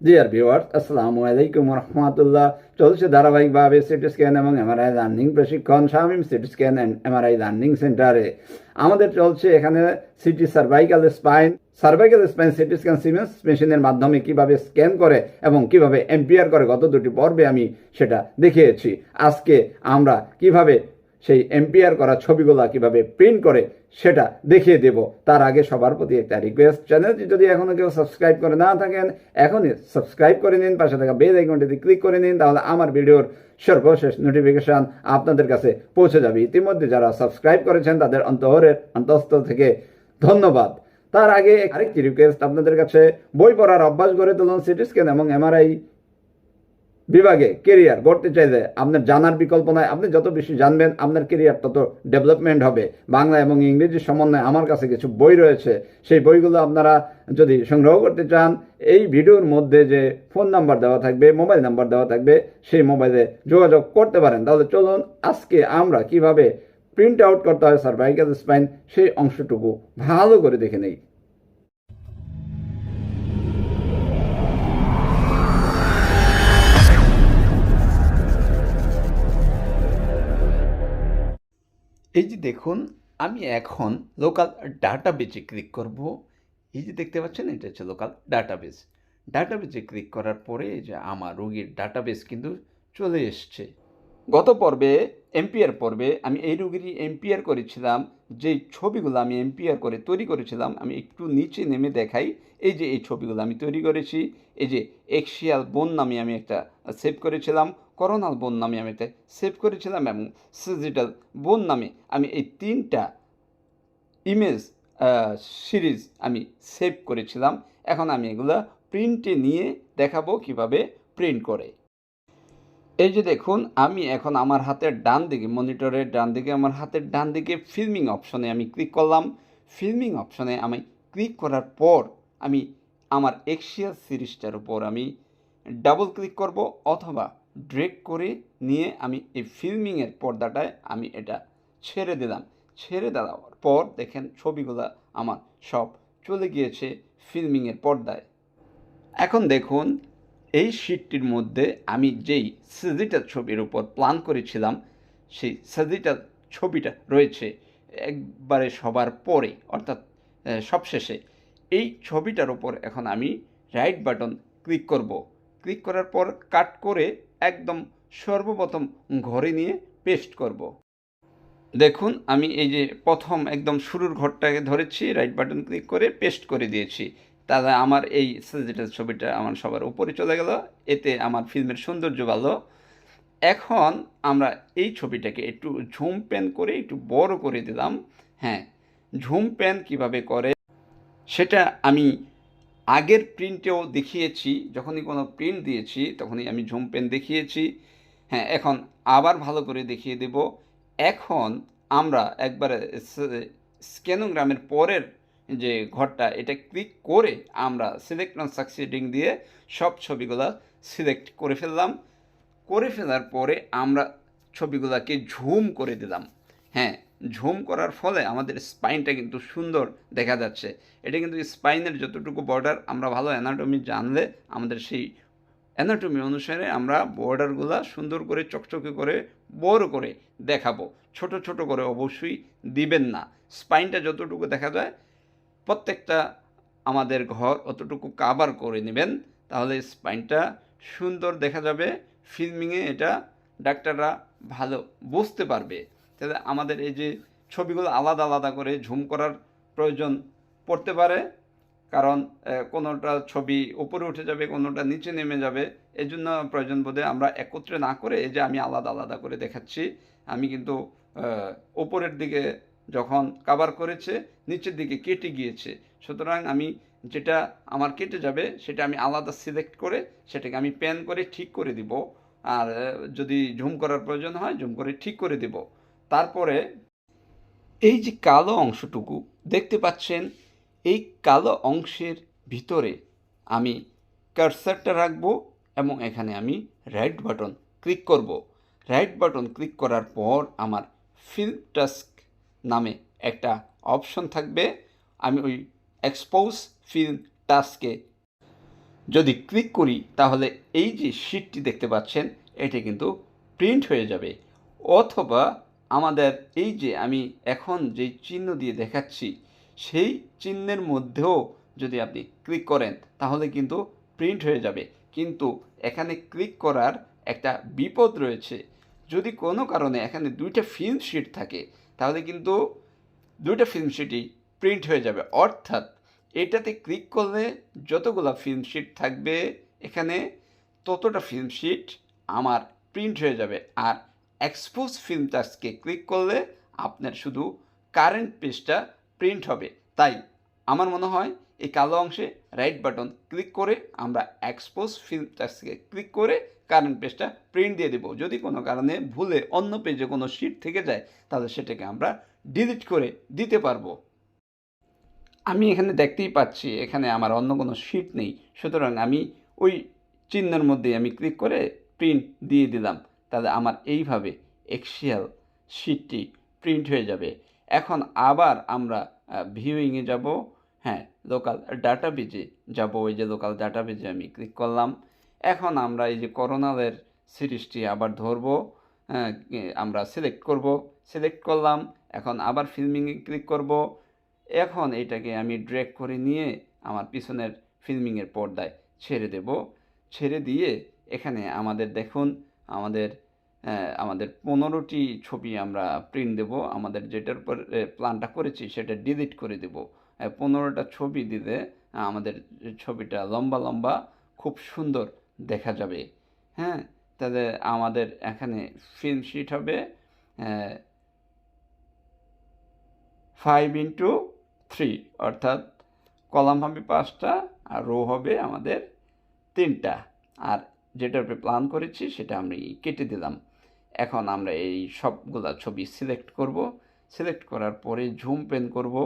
Dear viewers আসসালামু আলাইকুম রহমতুল্লাহ চলছে ধারাবাহিকভাবে সিটি স্ক্যান এবং এমআরআই লার্নিং প্রশিক্ষণ Shamim CT scan and MRI learning সেন্টারে আমাদের চলছে এখানে CT cervical spine cervical spine CT scan Siemens মেশিনের মাধ্যমে কীভাবে স্ক্যান করে এবং কীভাবে এম্পিয়ার করে, গত দুটি পর্বে আমি সেটা দেখিয়েছি। আজকে আমরা কীভাবে সেই এম্পিয়ার করা ছবিগুলা কীভাবে প্রিন্ট করে সেটা দেখিয়ে দেব। তার আগে সবার প্রতি একটা রিকোয়েস্ট চ্যানেলটি যদি এখনও কেউ সাবস্ক্রাইব করে না থাকেন, এখনই সাবস্ক্রাইব করে নিন, পাশে থাকা বেল আইকনটিতে ক্লিক করে নিন, তাহলে আমার ভিডিওর সর্বশেষ নোটিফিকেশন আপনাদের কাছে পৌঁছে যাবে। ইতিমধ্যে যারা সাবস্ক্রাইব করেছেন, তাদের অন্তরের অন্তঃস্থল থেকে ধন্যবাদ। তার আগে আরেকটি রিকোয়েস্ট আপনাদের কাছে। বই পড়ার অভ্যাস গড়ে তুলুন সিটি স্ক্যান এবং এমআরআই বিভাগে কেরিয়ার গড়তে চাইলে আপনার জানার বিকল্প নয় আপনি যত বেশি জানবেন, আপনার কেরিয়ার তত ডেভেলপমেন্ট হবে। বাংলা এবং ইংরেজি সমন্বয়ে আমার কাছে কিছু বই রয়েছে। সেই বইগুলো আপনারা যদি সংগ্রহ করতে চান, এই ভিডিওর মধ্যে যে ফোন নাম্বার দেওয়া থাকবে মোবাইল নাম্বার দেওয়া থাকবে, সেই মোবাইলে যোগাযোগ করতে পারেন। তাহলে চলুন, আজকে আমরা কীভাবে প্রিন্ট আউট করতে হয় সার্ভাইকাল স্পাইন সেই অংশটুকু ভালো করে দেখে নেই। এই যে দেখুন, আমি এখন লোকাল ডাটাবেজে ক্লিক করব। এই যে দেখতে পাচ্ছেন, এটা হচ্ছে লোকাল ডাটাবেজ ডাটাবেজে ক্লিক করার পরে যে আমার রোগীর ডাটাবেজ কিন্তু চলে এসছে। গত পর্বে এমপিআর পর্বে আমি এই রোগীরই এমপিআর করেছিলাম। যে ছবিগুলো আমি এমপিআর করে তৈরি করেছিলাম, আমি একটু নিচে নেমে দেখাই। এই যে এই ছবিগুলো আমি তৈরি করেছি, এই যে এক্সিয়াল বোন নামে আমি একটা সেভ করেছিলাম করোনাল বোন নামে আমি একটা সেভ করেছিলাম এবং সিজিটাল বোন নামে আমি এই তিনটা ইমেজ সিরিজ আমি সেভ করেছিলাম। এখন আমি এগুলো প্রিন্টে নিয়ে দেখাবো কীভাবে প্রিন্ট করে। এই যে দেখুন, আমি এখন আমার হাতের ডান দিকে মনিটরের ডান দিকে, আমার হাতের ডান দিকে ফিল্মিং অপশনে আমি ক্লিক করলাম। ফিল্মিং অপশনে আমি ক্লিক করার পর আমি আমার এক্সিয়াল সিরিজটার উপর আমি ডাবল ক্লিক করব অথবা ড্রেক করে নিয়ে আমি এই ফিল্মিংয়ের পর্দাটায় আমি এটা ছেড়ে দিলাম। ছেড়ে দেওয়ার পর দেখেন ছবিগুলো আমার সব চলে গিয়েছে ফিল্মিংয়ের পর্দায়। এখন দেখুন, এই শিটটির মধ্যে আমি যেই সাজিটাল ছবির উপর প্ল্যান করেছিলাম, সেই সাজিটাল ছবিটা রয়েছে একবারে সবার পরে, অর্থাৎ সবশেষে। এই ছবিটার উপর এখন আমি রাইট বাটন ক্লিক করব। ক্লিক করার পর কাট করে একদম সর্বপ্রথম ঘরে নিয়ে পেস্ট করব। দেখুন, আমি এই যে প্রথম একদম শুরুর ঘরটাকে ধরেছি রাইট বাটন ক্লিক করে পেস্ট করে দিয়েছি। তাহলে আমার এই ডিজিটাল ছবিটা আমার সবার উপরে চলে গেল, এতে আমার ফিল্মের সৌন্দর্য ভালো এখন আমরা এই ছবিটাকে একটু ঝুম প্যান করে একটু বড় করে দিলাম। হ্যাঁ ঝুম প্যান কীভাবে করে সেটা আমি আগের প্রিন্টেও দেখিয়েছি, যখনই কোনো প্রিন্ট দিয়েছি, তখনই আমি ঝুম পেন দেখিয়েছি। হ্যাঁ এখন আবার ভালো করে দেখিয়ে দেব। এখন আমরা একবারে স্ক্যানোগ্রামের পরের যে ঘরটা, এটা ক্লিক করে আমরা সিলেক্ট অন সাকসিডিং দিয়ে সব ছবিগুলো সিলেক্ট করে ফেললাম। করে ফেলার পরে আমরা ছবিগুলোকে ঝুম করে দিলাম। হ্যাঁ ঝুম করার ফলে আমাদের স্পাইনটা কিন্তু সুন্দর দেখা যাচ্ছে। এটা কিন্তু স্পাইনের যতটুকু বর্ডার আমরা ভালো অ্যানাটমি জানলে আমাদের সেই অ্যানাটমি অনুসারে আমরা বর্ডারগুলো সুন্দর করে, চকচকে করে, বড় করে দেখাবো। ছোট ছোট করে অবশ্যই দিবেন না। স্পাইনটা যতটুকু দেখা যায়, প্রত্যেকটা আমাদের ঘর অতটুকু কাবার করে নেবেন। তাহলে স্পাইনটা সুন্দর দেখা যাবে। ফিল্মিংয়ে এটা ডাক্তাররা ভালো বুঝতে পারবে। তাহলে আমাদের এই যে ছবিগুলো আলাদা আলাদা করে ঝুম করার প্রয়োজন পড়তে পারে। কারণ কোনোটা ছবি উপরে উঠে যাবে কোনোটা নিচে নেমে যাবে। এই জন্য প্রয়োজন বোধে আমরা একত্রে না করে এই যে আমি আলাদা আলাদা করে দেখাচ্ছি। আমি কিন্তু আহ, উপরের দিকে যখন কাভার করেছে নিচের দিকে কেটে গিয়েছে। সুতরাং আমি যেটা আমার কেটে যাবে সেটা আমি আলাদা সিলেক্ট করে সেটাকে আমি প্যান করে ঠিক করে দিব। আর যদি ঝুম করার প্রয়োজন হয় ঝুম করে ঠিক করে দিব। তারপরে এই যে কালো অংশটুকু দেখতে পাচ্ছেন, এই কালো অংশের ভিতরে আমি কার্সারটা রাখব এবং এখানে আমি রাইট বাটন ক্লিক করব। রাইট বাটন ক্লিক করার পর আমার ফিল টাস্ক নামে একটা অপশন থাকবে। আমি ওই এক্সপোজ ফিল টাস্কে যদি ক্লিক করি, তাহলে এই যে শিটটি দেখতে পাচ্ছেন, এটি কিন্তু প্রিন্ট হয়ে যাবে। অথবা আমাদের এই যে আমি এখন যে চিহ্ন দিয়ে দেখাচ্ছি, সেই চিহ্নের মধ্যেও যদি আপনি ক্লিক করেন, তাহলে কিন্তু প্রিন্ট হয়ে যাবে। কিন্তু এখানে ক্লিক করার একটা বিপদ রয়েছে। যদি কোনো কারণে এখানে দুইটা ফিল্ম শিট থাকে, তাহলে কিন্তু দুইটা ফিল্ম শিটই প্রিন্ট হয়ে যাবে। অর্থাৎ এটাতে ক্লিক করলে যতগুলো ফিল্ম শিট থাকবে এখানে, ততটা ফিল্ম শিট আমার প্রিন্ট হয়ে যাবে। আর এক্সপোজ ফিল্ম টাস্কে ক্লিক করলে আপনার শুধু কারেন্ট পেজটা প্রিন্ট হবে। তাই আমার মনে হয় এই কালো অংশে রাইট বাটন ক্লিক করে আমরা এক্সপোজ ফিল্ম টাস্কে ক্লিক করে কারেন্ট পেজটা প্রিন্ট দিয়ে দেবো। যদি কোনো কারণে ভুলে অন্য পেজে কোনো শিট থেকে যায়, তাহলে সেটাকে আমরা ডিলিট করে দিতে পারব। আমি এখানে দেখতেই পাচ্ছি, এখানে আমার অন্য কোনো শিট নেই। সুতরাং আমি ওই চিহ্নের মধ্যে আমি ক্লিক করে প্রিন্ট দিয়ে দিলাম। তাহলে আমার এইভাবে এক্সিয়াল শিটটি প্রিন্ট হয়ে যাবে। এখন আবার আমরা ভিউইংয়ে যাব। হ্যাঁ লোকাল ডাটা বেজে যাব। ওই যে লোকাল ডাটা বেজে আমি ক্লিক করলাম। এখন আমরা এই যে করোনালের সিরিজটি আবার ধরবো। হ্যাঁ, আমরা সিলেক্ট করব। সিলেক্ট করলাম। এখন আবার ফিল্মিংয়ে ক্লিক করব। এখন এটাকে আমি ড্র্যাগ করে নিয়ে আমার পিছনের ফিল্মিংয়ের পর্দায় ছেড়ে দেব। ছেড়ে দিয়ে এখানে আমাদের দেখুন আমাদের আমাদের পনেরোটি ছবি আমরা প্রিন্ট দেব। আমাদের যেটার উপর প্ল্যানটা করেছি সেটা ডিলিট করে দেব। পনেরোটা ছবি দিলে আমাদের ছবিটা লম্বা লম্বা, খুব সুন্দর দেখা যাবে। হ্যাঁ তাহলে আমাদের এখানে ফিল্ম শিট হবে ফাইভ ইন্টু থ্রি অর্থাৎ কলাম হবে পাঁচটা, আর রো হবে আমাদের তিনটা। আর যেটার উপরে প্ল্যান করেছি, সেটা আমি কেটে দিলাম। এখন আমরা এই সবগুলা ছবি সিলেক্ট করব। সিলেক্ট করার পরে ঝুম পেন করব।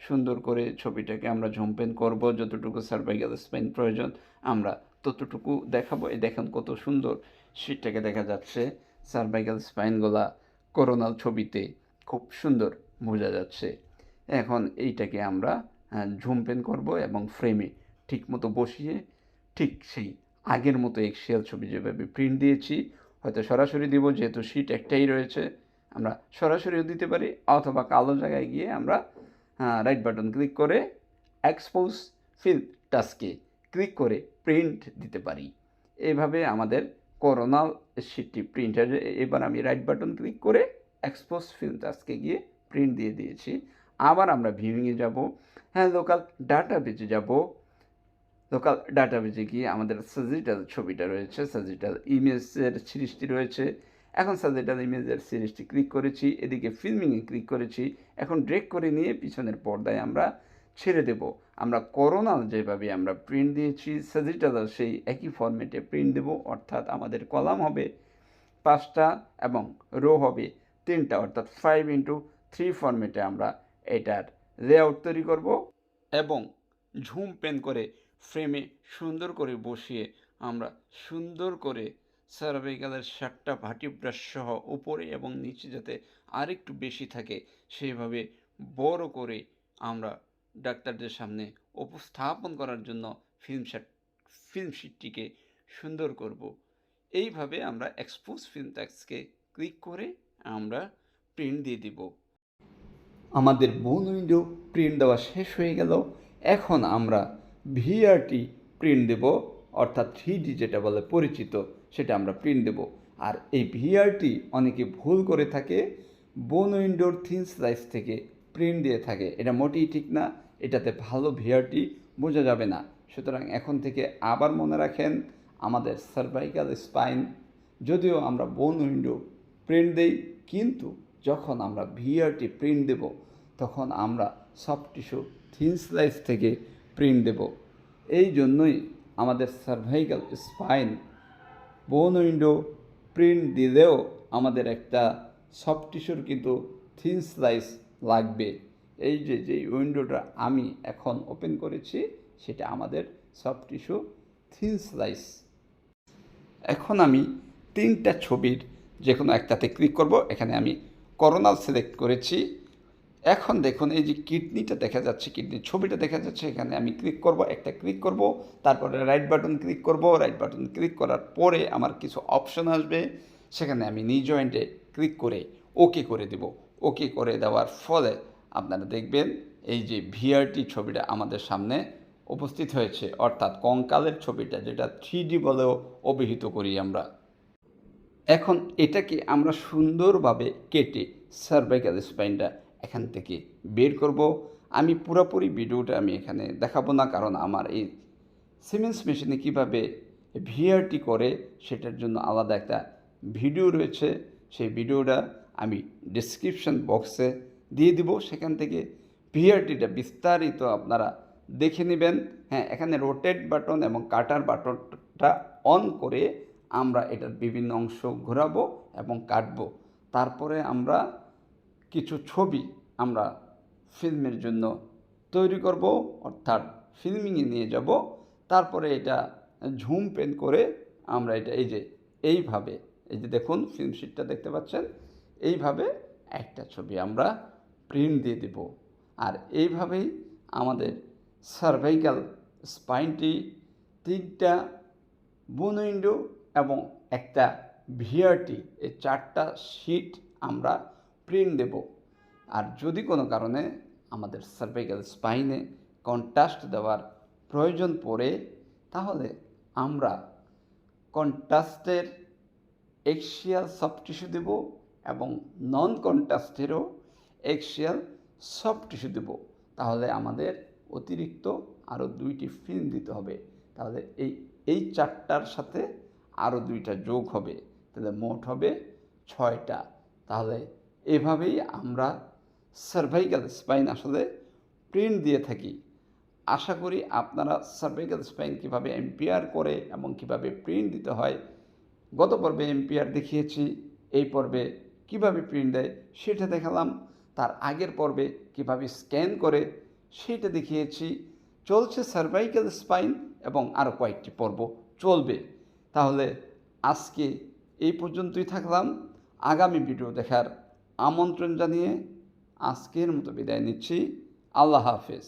সুন্দর করে ছবিটাকে আমরা ঝুম পেন করব। যতটুকু সার্ভাইকাল স্পেন প্রয়োজন, আমরা ততটুকু দেখাবো। এই দেখেন কত সুন্দর সিটটাকে দেখা যাচ্ছে। সার্ভাইকাল স্পাইনগুলা করোনাল ছবিতে খুব সুন্দর বোঝা যাচ্ছে। এখন এইটাকে আমরা ঝুম পেন করব এবং ফ্রেমে ঠিকমতো বসিয়ে ঠিক সেই আগের মতো এক্সেল ছবি যেভাবে প্রিন্ট দিয়েছি হয়তো সরাসরি দিব, যেহেতু শিট একটাই রয়েছে, আমরা সরাসরিও দিতে পারি, অথবা কালো জায়গায় গিয়ে আমরা রাইট বাটন ক্লিক করে এক্সপোজ ফিল টাস্কে ক্লিক করে প্রিন্ট দিতে পারি এভাবে আমাদের করোনাল শিটটি প্রিন্ট যায়। এবার আমি রাইট বাটন ক্লিক করে এক্সপোজ ফিল্ম টাস্কে গিয়ে প্রিন্ট দিয়ে দিয়েছি আবার আমরা ভিউইংয়ে যাব হ্যাঁ লোকাল ডাটা বেজে যাব লোকাল ডাটা বেজে গিয়ে আমাদের সাজিটাল ছবিটা রয়েছে, সাজিটাল ইমেজের সিরিজটি রয়েছে। এখন সাজিটাল ইমেজের সিরিজটি ক্লিক করেছি, এদিকে ফিল্মিংয়ে ক্লিক করেছি। এখন ড্রেক করে নিয়ে পিছনের পর্দায় আমরা ছেড়ে দেব। আমরা করোনাল যেভাবে আমরা প্রিন্ট দিয়েছি, সাজিটাল সেই একই ফরম্যাটে প্রিন্ট দেব, অর্থাৎ আমাদের কলাম হবে পাঁচটা এবং রো হবে তিনটা, অর্থাৎ ফাইভ ইন্টু থ্রি ফরম্যাটে আমরা এটার লেআউট তৈরি করব এবং ঝুম পেন করে ফ্রেমে সুন্দর করে বসিয়ে আমরা সুন্দর করে সার্ভাইকালের সাতটা ভাটি ব্রাশ সহ উপরে এবং নিচে যাতে আরেকটু বেশি থাকে সেইভাবে বড় করে আমরা ডাক্তারদের সামনে উপস্থাপন করার জন্য ফিল্ম শাট ফিল্ম শিটটিকে সুন্দর করব। এইভাবে আমরা এক্সপোজ ফিল্ম ট্যাক্সকে ক্লিক করে আমরা প্রিন্ট দিয়ে দিব। আমাদের বোন উইন্ডো প্রিন্ট দেওয়া শেষ হয়ে গেল। এখন আমরা ভিআরটি প্রিন্ট দেব, অর্থাৎ থ্রি ডি যেটা বলে পরিচিত, সেটা আমরা প্রিন্ট দেব। আর এই ভিআরটি অনেকে ভুল করে থাকে বোন উইন্ডোর থিন স্লাইস থেকে প্রিন্ট দিয়ে থাকে। এটা মোটেই ঠিক না, এটাতে ভালো ভিআরটি বোঝা যাবে না। সুতরাং এখন থেকে আবার মনে রাখেন, আমাদের সার্ভাইকাল স্পাইন যদিও আমরা বোন উইন্ডো প্রিন্ট দেই, কিন্তু যখন আমরা ভিআরটি প্রিন্ট দেব, তখন আমরা সফট টিস্যু থিন স্লাইস থেকে প্রিন্ট দেব। এই জন্যই আমাদের cervical spine bone window print দিলেও আমাদের একটা সফট টিস্যুর কিন্তু থিন স্লাইস লাগবে। এই যে যে উইন্ডোটা আমি এখন ওপেন করেছি, সেটা আমাদের সফট টিস্যু থিন স্লাইস এখন আমি তিনটা ছবির যে কোনো একটাতে ক্লিক করব। এখানে আমি করোনাল সিলেক্ট করেছি। এখন দেখুন, এই যে কিডনিটা দেখা যাচ্ছে, কিডনির ছবিটা দেখা যাচ্ছে, এখানে আমি ক্লিক করব, একটা ক্লিক করব, তারপরে রাইট বাটন ক্লিক করব রাইট বাটন ক্লিক করার পরে আমার কিছু অপশন আসবে, সেখানে আমি নি জয়েন্টে ক্লিক করে ওকে করে দেব। ওকে করে দেওয়ার ফলে আপনারা দেখবেন, এই যে ভিআরটি ছবিটা আমাদের সামনে উপস্থিত হয়েছে, অর্থাৎ কঙ্কালের ছবিটা, যেটা থ্রি বলেও অভিহিত করি আমরা। এখন এটাকে আমরা সুন্দরভাবে কেটে সার্ভাইকাল স্পাইনটা এখান থেকে বের করব। আমি পুরোপুরি ভিডিওটা আমি এখানে দেখাবো না, কারণ আমার এই সিমেন্স মেশিনে কীভাবে ভিআরটি করে সেটার জন্য আলাদা একটা ভিডিও রয়েছে। সেই ভিডিওটা আমি ডিসক্রিপশন বক্সে দিয়ে দিব। সেখান থেকে ভিআরটিটা বিস্তারিত আপনারা দেখে নেবেন। হ্যাঁ এখানে রোটেট বাটন এবং কাটার বাটনটা অন করে আমরা এটার বিভিন্ন অংশ ঘোরাবো এবং কাটবো। তারপরে আমরা কিছু ছবি আমরা ফিল্মের জন্য তৈরি করব, অর্থাৎ ফিল্মিংয়ে নিয়ে যাব। তারপরে এটা ঝুম পেন করে আমরা এটা এই যে, এইভাবে, এই যে দেখুন ফিল্ম শিটটা দেখতে পাচ্ছেন, এইভাবে একটা ছবি আমরা প্রিন্ট দিয়ে দেব। আর এইভাবেই আমাদের সার্ভাইকাল স্পাইনটি তিনটা বোন এবং একটা ভিআরটি এই চারটা শিট আমরা প্রিন্ট দেব। আর যদি কোনো কারণে আমাদের সার্ভাইকাল স্পাইনে কন্ট্রাস্ট দেওয়ার প্রয়োজন পড়ে, তাহলে আমরা কন্ট্রাস্টের এক্সিয়াল সফট টিস্যু দেব এবং নন কন্ট্রাস্টেরও এক্সিয়াল সফট টিস্যু দেব। তাহলে আমাদের অতিরিক্ত আরও দুইটি ফিল্ম দিতে হবে। তাহলে এই এই চারটার সাথে আরও দুইটা যোগ হবে। তাহলে মোট হবে ছয়টা। তাহলে এভাবেই আমরা সার্ভাইকাল স্পাইন আসলে প্রিন্ট দিয়ে থাকি। আশা করি আপনারা সার্ভাইকাল স্পাইন কীভাবে এম্পিয়ার করে এবং কীভাবে প্রিন্ট দিতে হয়, গত পর্বে এম্পিয়ার দেখিয়েছি, এই পর্বে কীভাবে প্রিন্ট দেয় সেটা দেখালাম, তার আগের পর্বে কীভাবে স্ক্যান করে সেটা দেখিয়েছি। চলছে সার্ভাইকাল স্পাইন এবং আরও কয়েকটি পর্ব চলবে। তাহলে আজকে এই পর্যন্তই থাকলাম। আগামী ভিডিও দেখার আমন্ত্রণ জানিয়ে আজকের মতো বিদায় নিচ্ছি। আল্লাহ হাফেজ।